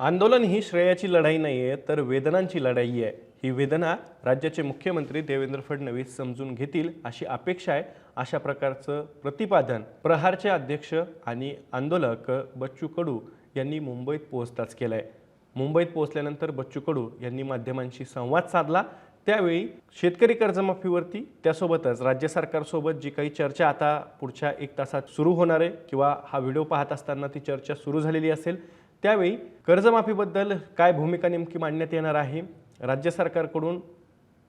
आंदोलन ही श्रेयाची लढाई नाही आहे तर वेदनांची लढाई आहे. ही वेदना राज्याचे मुख्यमंत्री देवेंद्र फडणवीस समजून घेतील अशी अपेक्षा आहे. अशा प्रकारचं प्रतिपादन प्रहारचे अध्यक्ष आणि आंदोलक बच्चू कडू यांनी मुंबईत पोहोचताच केलं आहे मुंबईत पोहोचल्यानंतर बच्चू कडू यांनी माध्यमांशी संवाद साधला. त्यावेळी शेतकरी कर्जमाफीवरती त्यासोबतच राज्य सरकारसोबत जी काही चर्चा आता पुढच्या एक तासात सुरू होणार आहे किंवा हा व्हिडिओ पाहत असताना ती चर्चा सुरू झालेली असेल त्यावेळी कर्जमाफीबद्दल काय भूमिका नेमकी मांडण्यात येणार आहे? राज्य सरकारकडून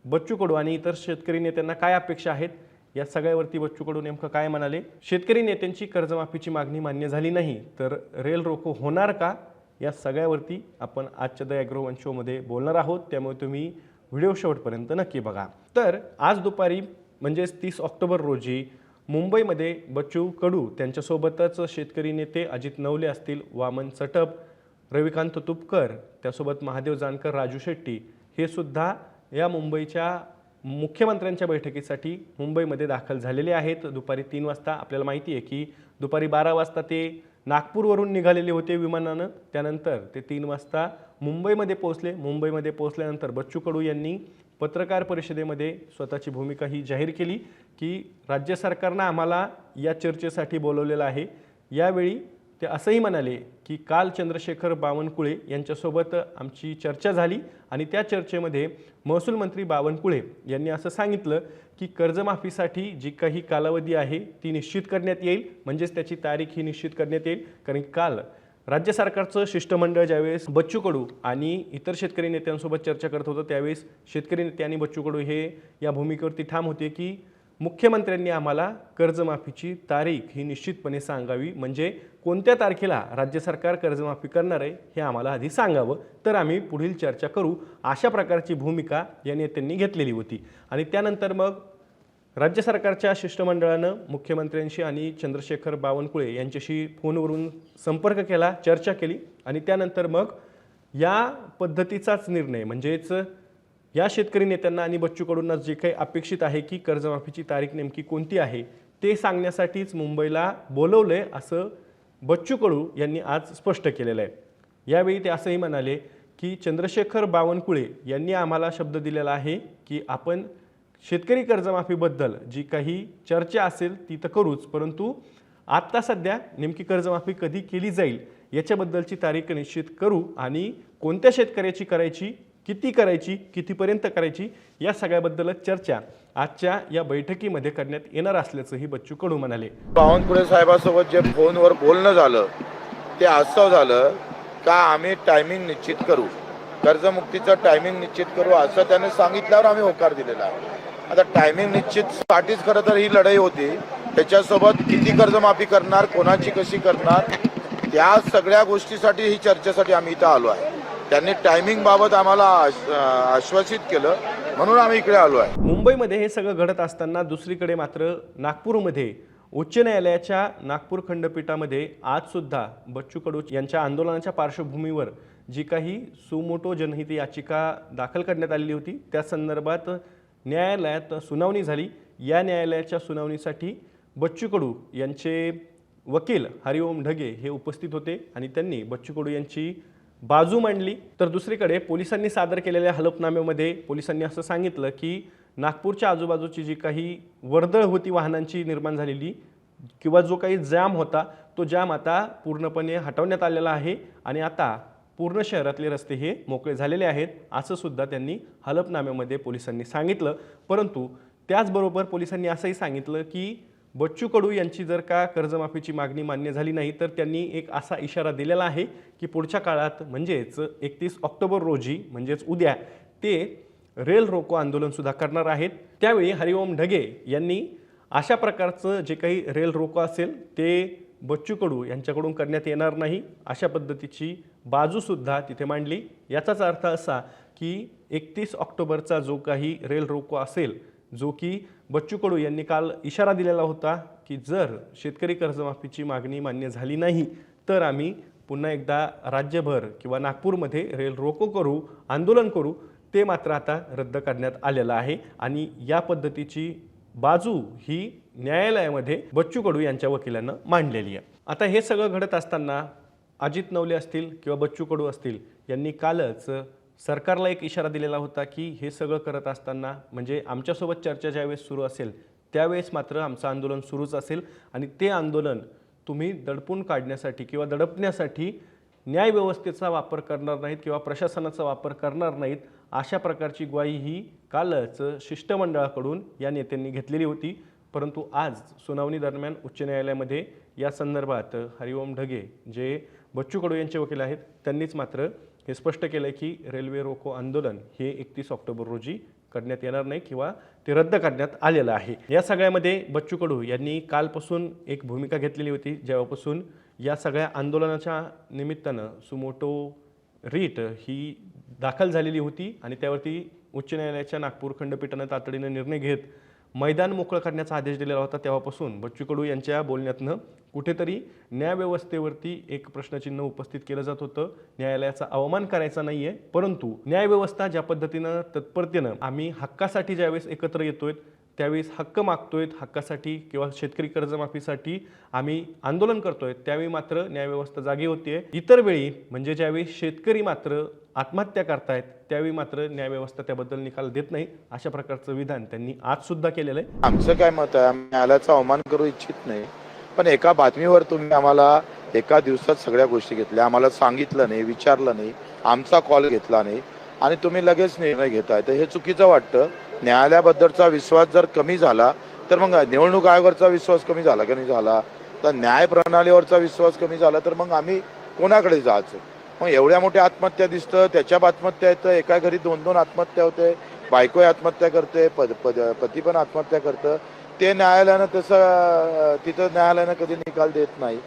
बच्चू कडू आणि इतर शेतकरी नेत्यांना काय अपेक्षा आहेत? या सगळ्यावरती बच्चू कडू नेमकं काय म्हणाले? शेतकरी नेत्यांची कर्जमाफीची मागणी मान्य झाली नाही तर रेल रोको होणार का? या सगळ्यावरती आपण आजच्या द ॲग्रो वन शोमध्ये बोलणार आहोत. त्यामुळे तुम्ही व्हिडिओ शेवटपर्यंत नक्की बघा. तर आज दुपारी म्हणजेच तीस ऑक्टोबर रोजी मुंबईमध्ये बच्चू कडू त्यांच्यासोबतच शेतकरी नेते अजित नवले असतील वामन चटप रविकांत तुपकर त्यासोबत महादेव जानकर राजू शेट्टी हे सुद्धा या मुंबईच्या मुख्यमंत्र्यांच्या बैठकीसाठी मुंबईमध्ये दाखल झालेले आहेत. दुपारी तीन वाजता आपल्याला माहिती आहे की दुपारी बारा वाजता ते नागपूरवरून निघालेले होते विमानानं. त्यानंतर ते तीन वाजता मुंबईमध्ये पोहोचले. मुंबईमध्ये पोहोचल्यानंतर बच्चू कडू यांनी पत्रकार परिषदेमध्ये स्वतःची भूमिका ही जाहीर केली की राज्य सरकारनं आम्हाला या चर्चेसाठी बोलवलेलं आहे. यावेळी ते असंही म्हणाले की काल चंद्रशेखर बावनकुळे यांच्यासोबत आमची चर्चा झाली आणि त्या चर्चेमध्ये महसूल मंत्री बावनकुळे यांनी असं सांगितलं की कर्जमाफीसाठी जी काही कालावधी आहे ती निश्चित करण्यात येईल. म्हणजेच त्याची तारीख ही निश्चित करण्यात येईल. कारण काल राज्य सरकारचं शिष्टमंडळ ज्यावेळेस बच्चू कडू आणि इतर शेतकरी नेत्यांसोबत चर्चा करत होतं त्यावेळेस शेतकरी नेते आणि बच्चू कडू हे या भूमिकेवरती ठाम होते की मुख्यमंत्र्यांनी आम्हाला कर्जमाफीची तारीख ही निश्चितपणे सांगावी. म्हणजे कोणत्या तारखेला राज्य सरकार कर्जमाफी करणार आहे हे आम्हाला आधी सांगावं तर आम्ही पुढील चर्चा करू. अशा प्रकारची भूमिका या नेत्यांनी घेतलेली होती. आणि त्यानंतर मग राज्य सरकारच्या शिष्टमंडळानं मुख्यमंत्र्यांशी आणि चंद्रशेखर बावनकुळे यांच्याशी फोनवरून संपर्क केला चर्चा केली आणि त्यानंतर मग या पद्धतीचाच निर्णय म्हणजेच या शेतकरी नेत्यांना आणि बच्चू कडूंना जे काही अपेक्षित आहे की कर्जमाफीची तारीख नेमकी कोणती आहे ते सांगण्यासाठीच मुंबईला बोलवलंय असं बच्चू कडू यांनी आज स्पष्ट केलेलं आहे. यावेळी ते असंही म्हणाले की चंद्रशेखर बावनकुळे यांनी आम्हाला शब्द दिलेला आहे की आपण शेतकरी कर्जमाफीबद्दल जी काही चर्चा असेल ती तर करूच परंतु आत्ता सध्या नेमकी कर्जमाफी कधी केली जाईल याच्याबद्दलची तारीख निश्चित करू आणि कोणत्या शेतकऱ्याची करायची किती करायची कितीपर्यंत करायची या सगळ्याबद्दलच चर्चा आजच्या या बैठकीमध्ये करण्यात येणार असल्याचंही बच्चू कडू म्हणाले. बावनकुळे साहेबासोबत जे फोनवर बोलणं झालं ते असं झालं का आम्ही टायमिंग निश्चित करू? कर्जमुक्तीचं टायमिंग निश्चित करू असं त्याने सांगितल्यावर आम्ही होकार दिलेला आहे. आता टायमिंग निश्चित साठीच खरं तर ही लढाई होती. त्याच्यासोबत किती कर्जमाफी करणार कोणाची कशी करणार या सगळ्या गोष्टीसाठी ही चर्चेसाठी आम्ही इथं आलो आहे. त्यांनी टायमिंग बाबत आम्हाला आश्वासित केलं म्हणून आम्ही इकडे आलो आहे. मुंबईमध्ये हे सगळं घडत असताना दुसरीकडे मात्र नागपूरमध्ये उच्च न्यायालयाच्या नागपूर खंडपीठामध्ये आज सुद्धा बच्चू कडू यांच्या आंदोलनाच्या पार्श्वभूमीवर जी काही सुमोटो जनहित याचिका दाखल करण्यात आलेली होती त्या संदर्भात न्यायालयात सुनावणी झाली. या न्यायालयाच्या सुनावणीसाठी बच्चू कडू यांचे वकील हरिओम ढगे हे उपस्थित होते आणि त्यांनी बच्चू कडू यांची बाजू मांडली. तर दुसरीकडे पोलिसांनी सादर केलेल्या हलफनाम्यामध्ये पोलिसांनी असं सांगितलं की नागपूरच्या आजूबाजूची जी काही वर्दळ होती वाहनांची निर्माण झालेली किंवा जो काही जॅम होता तो जॅम आता पूर्णपणे हटवण्यात आलेला आहे आणि आता पूर्ण शहरातले रस्ते हे मोकळे झालेले आहेत असं सुद्धा त्यांनी हलफनाम्यामध्ये पोलिसांनी सांगितलं. परंतु त्याचबरोबर पोलिसांनी असंही सांगितलं की बच्चू कडू यांची जर का कर्जमाफीची मागणी मान्य झाली नाही तर त्यांनी एक असा इशारा दिलेला आहे की पुढच्या काळात म्हणजेच एकतीस ऑक्टोबर रोजी म्हणजेच उद्या ते रेल रोको आंदोलनसुद्धा करणार आहेत. त्यावेळी हरिओम ढगे यांनी अशा प्रकारचं जे काही रेल रोको असेल ते बच्चू कडू यांच्याकडून करण्यात येणार नाही अशा पद्धतीची बाजूसुद्धा तिथे मांडली. याचाच अर्थ असा की एकतीस ऑक्टोबरचा जो काही रेल रोको असेल जो की बच्चू कडू यांनी काल इशारा दिलेला होता की जर शेतकरी कर्जमाफीची मागणी मान्य झाली नाही तर आम्ही पुन्हा एकदा राज्यभर किंवा नागपूरमध्ये रेल रोको करू आंदोलन करू ते मात्र आता रद्द करण्यात आलेलं आहे. आणि या पद्धतीची बाजू ही न्यायालयामध्ये बच्चू कडू यांच्या वकिलांना मांडलेली आहे. आता हे सगळं घडत असताना अजित नवले असतील किंवा बच्चू कडू असतील यांनी कालच सरकारला एक इशारा दिलेला होता की हे सगळं करत असताना म्हणजे आमच्यासोबत चर्चा ज्यावेळेस सुरू असेल त्यावेळेस मात्र आमचं आंदोलन सुरूच असेल आणि ते आंदोलन तुम्ही दडपून काढण्यासाठी किंवा दडपण्यासाठी न्यायव्यवस्थेचा वापर करणार नाहीत किंवा प्रशासनाचा वापर करणार नाहीत अशा प्रकारची ग्वाही ही कालच शिष्टमंडळाकडून या नेत्यांनी घेतलेली होती. परंतु आज सुनावणी दरम्यान उच्च न्यायालयामध्ये या संदर्भात हरिओम ढगे जे बच्चू कडू यांचे वकील आहेत. त्यांनीच मात्र हे स्पष्ट केलं आहे की रेल्वे रोको आंदोलन हे एकतीस ऑक्टोबर रोजी करण्यात येणार नाही किंवा ते रद्द करण्यात आलेलं आहे. या सगळ्यामध्ये बच्चू कडू यांनी कालपासून एक भूमिका घेतलेली होती. जेव्हापासून या सगळ्या आंदोलनाच्या निमित्तानं सुमोटो रीट ही दाखल झालेली होती आणि त्यावरती उच्च न्यायालयाच्या नागपूर खंडपीठानं तातडीनं निर्णय घेत मैदान मोकळं करण्याचा आदेश दिलेला होता तेव्हापासून. बच्चू कडू यांच्या बोलण्यातनं कुठेतरी न्यायव्यवस्थेवरती एक प्रश्नचिन्ह उपस्थित केलं जात होतं. न्यायालयाचा अवमान करायचा नाहीये परंतु न्यायव्यवस्था ज्या पद्धतीनं तत्परतेनं आम्ही हक्कासाठी ज्यावेळेस एकत्र येतोय त्यावेळेस हक्क मागतोय हक्कासाठी किंवा शेतकरी कर्जमाफीसाठी आम्ही आंदोलन करतोय. त्यावेळी मात्र न्यायव्यवस्था जागी होतीये. इतर वेळी म्हणजे ज्यावेळी शेतकरी मात्र आत्महत्या करतायत त्यावेळी मात्र न्यायव्यवस्था त्याबद्दल निकाल देत नाही अशा प्रकारचं विधान त्यांनी आज सुद्धा केलेलं आहे. आमचं काय मत आहे आम्ही न्यायालयाचा अवमान करू इच्छित नाही पण एका बातमीवर तुम्ही आम्हाला एका दिवसात सगळ्या गोष्टी घेतल्या. आम्हाला सांगितलं नाही विचारलं नाही आमचा कॉल घेतला नाही आणि तुम्ही लगेच निर्णय घेताय. तर हे चुकीचं वाटतं. न्यायालयाबद्दलचा विश्वास जर कमी झाला तर मग निवडणूक आयोगावरचा विश्वास कमी झाला की नाही झाला? तर न्याय प्रणालीवरचा विश्वास कमी झाला तर मग आम्ही कोणाकडे जायचं? मग एवढ्या मोठ्या आत्महत्या दिसतं त्याच्या आत्महत्या येतं एका घरी दोन दोन आत्महत्या होते बायको आत्महत्या करते पद पद पती पण आत्महत्या करतं. ते न्यायालयानं तसं तिथं न्यायालयानं कधी निकाल देत नाही.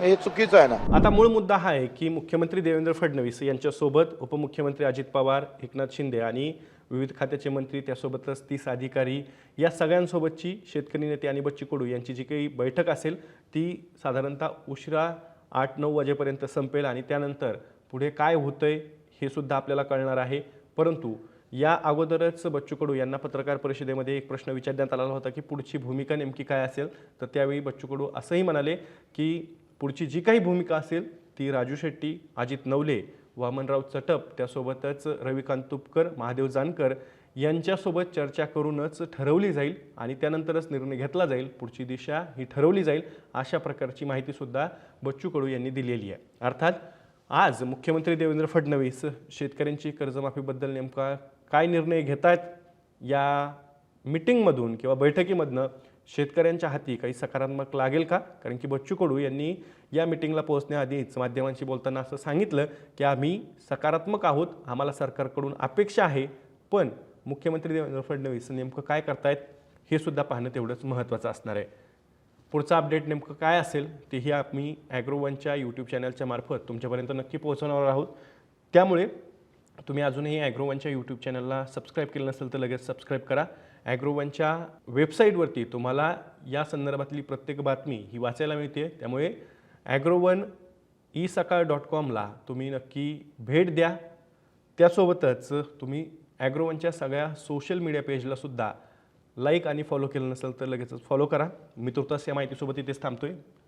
हे चुकीचं आहे ना? आता मूळ मुद्दा हा आहे की मुख्यमंत्री देवेंद्र फडणवीस यांच्यासोबत उपमुख्यमंत्री अजित पवार एकनाथ शिंदे आणि विविध खात्याचे मंत्री त्यासोबतच तीस अधिकारी या सगळ्यांसोबतची शेतकरी नेते आणि बच्ची कडू यांची जी काही बैठक असेल ती साधारणतः उशिरा आठ नऊ वाजेपर्यंत संपेल आणि त्यानंतर पुढे काय होतंय हे सुद्धा आपल्याला कळणार आहे. परंतु या अगोदरच बच्चू कडू यांना पत्रकार परिषदेमध्ये एक प्रश्न विचारण्यात आलेला होता की पुढची भूमिका नेमकी काय असेल? तर त्यावेळी बच्चू कडू असंही म्हणाले की पुढची जी काही भूमिका असेल ती राजू शेट्टी अजित नवले वामनराव चटप त्यासोबतच रविकांत तुपकर महादेव जानकर यांच्यासोबत चर्चा करूनच ठरवली जाईल आणि त्यानंतरच निर्णय घेतला जाईल. पुढची दिशा ही ठरवली जाईल अशा प्रकारची माहितीसुद्धा बच्चू कडू यांनी दिलेली आहे. अर्थात आज मुख्यमंत्री देवेंद्र फडणवीस शेतकऱ्यांची कर्जमाफीबद्दल नेमका काय निर्णय घेत आहेत या मिटिंगमधून किंवा बैठकीमधनं शेतकऱ्यांच्या हाती काही सकारात्मक लागेल का? कारण की बच्चू कडू यांनी या मिटिंगला पोहोचण्याआधीच माध्यमांशी बोलताना असं सांगितलं की आम्ही सकारात्मक आहोत आम्हाला सरकारकडून अपेक्षा आहे पण मुख्यमंत्री देवेंद्र फडणवीस नेमकं काय करतायत हे सुद्धा पाहणं तेवढंच महत्त्वाचं असणार आहे. पुढचा अपडेट नेमकं काय असेल तेही आम्ही ॲग्रो वनच्या यूट्यूब चॅनलच्या मार्फत तुमच्यापर्यंत नक्की पोहोचवणार आहोत. त्यामुळे तुम्ही अजूनही ॲग्रो वनच्या यूट्यूब चॅनलला सबस्क्राईब केलं नसेल तर लगेच सबस्क्राईब करा. ॲग्रोवनच्या वेबसाईटवरती तुम्हाला या संदर्भातली प्रत्येक बातमी ही वाचायला मिळते. त्यामुळे Agrowon e Sakal dot कॉमला तुम्ही नक्की भेट द्या. त्यासोबतच तुम्ही ॲग्रोवनच्या सगळ्या सोशल मीडिया पेजला सुद्धा लाईक आणि फॉलो केलं नसेल तर लगेचच फॉलो करा. मी तुर्तास या माहितीसोबत इथेच थांबतो आहे